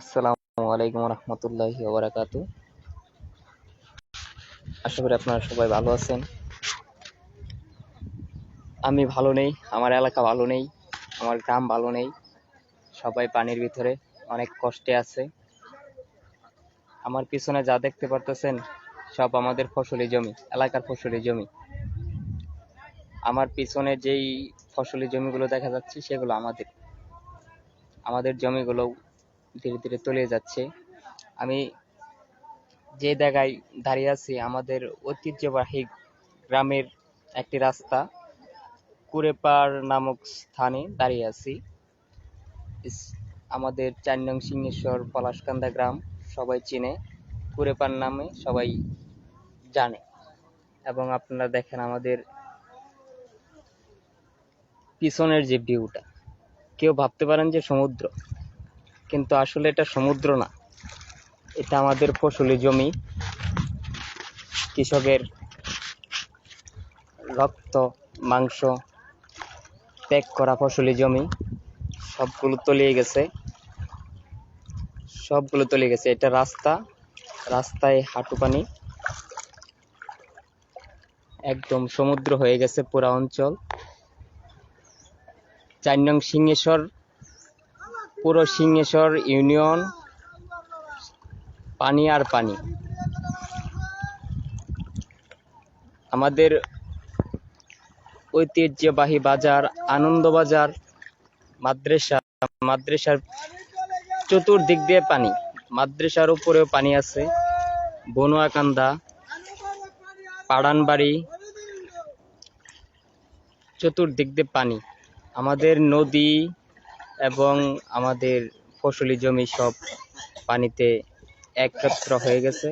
আসসালামু আলাইকুম রহমতুল্লাহি ওবরাকাতু আশা করি আপনারা সবাই ভালো আছেন। আমি ভালো নেই, আমার এলাকা ভালো নেই, আমার গ্রাম ভালো নেই। সবাই পানির ভিতরে অনেক কষ্টে আছে। আমার পিছনে যা দেখতে পারতেছেন, সব আমাদের ফসলি জমি, এলাকার ফসলি জমি। আমার পিছনে যেই ফসলি জমিগুলো দেখা যাচ্ছে, সেগুলো আমাদের। আমাদের জমিগুলো ধীরে ধীরে তলিয়ে যাচ্ছে। আমি যে জায়গায় দাঁড়িয়ে আছি, আমাদের ঐতিহ্যবাহী গ্রামের একটি রাস্তা কুড়েপাড় নামক স্থানে দাঁড়িয়ে আছি। আমাদের চার নং সিংহেশ্বর পলাশকান্দা গ্রাম, সবাই চিনে। কুড়েপাড় নামে সবাই জানে। এবং আপনারা দেখেন আমাদের পিছনের যে ভিউটা। কেউ ভাবতে পারেন যে সমুদ্র। কিন্তু আসলে এটা সমুদ্র না। এটা আমাদের ফসলি জমি। কৃষকের রক্ত, মাংস ত্যাগ করা ফসলি জমি। সবগুলো তলিয়ে গেছে। সবগুলো তলিয়ে গেছে। এটা রাস্তা। রাস্তায় হাঁটু পানি। একদম সমুদ্র হয়ে গেছে পুরা অঞ্চল। চার নং সিংহেশ্বর পুরো সিংহেশ্বর ইউনিয়ন, পানি আর পানি। আমাদের ঐতিহ্যবাহী বাজার, আনন্দবাজার, মাদ্রাসা, মাদ্রাসার চতুর্দিক দিয়ে পানি। মাদ্রাসার উপরেও পানি আছে। বনুয়াকান্দা, পাড়ানবাড়ি, চতুর্দিক দিয়ে পানি। আমাদের নদী এবং আমাদের ফসলি জমি সব পানিতে একত্র হয়ে গেছে।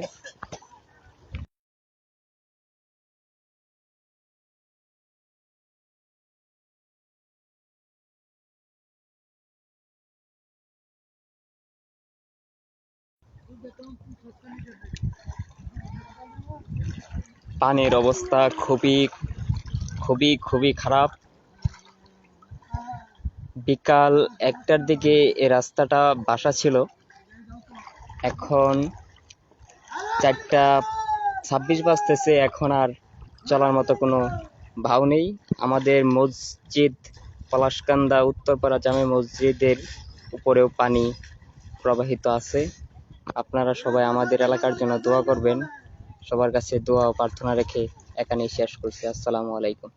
পানির অবস্থা খুবই খুবই খুবই খারাপ। বিকাল একটার দিকে এ রাস্তাটা বাসা ছিল। এখন চারটা ছাব্বিশ বাজতেছে, এখন আর চলার মতো কোনো ভাও নেই। আমাদের মসজিদ পলাশকান্দা, উত্তরপাড়া জামে মসজিদের উপরেও পানি প্রবাহিত আছে। আপনারা সবাই আমাদের এলাকার জন্য দোয়া করবেন। সবার কাছে দোয়া ও প্রার্থনা রেখে এখানেই শেষ করছি। আসসালামু আলাইকুম।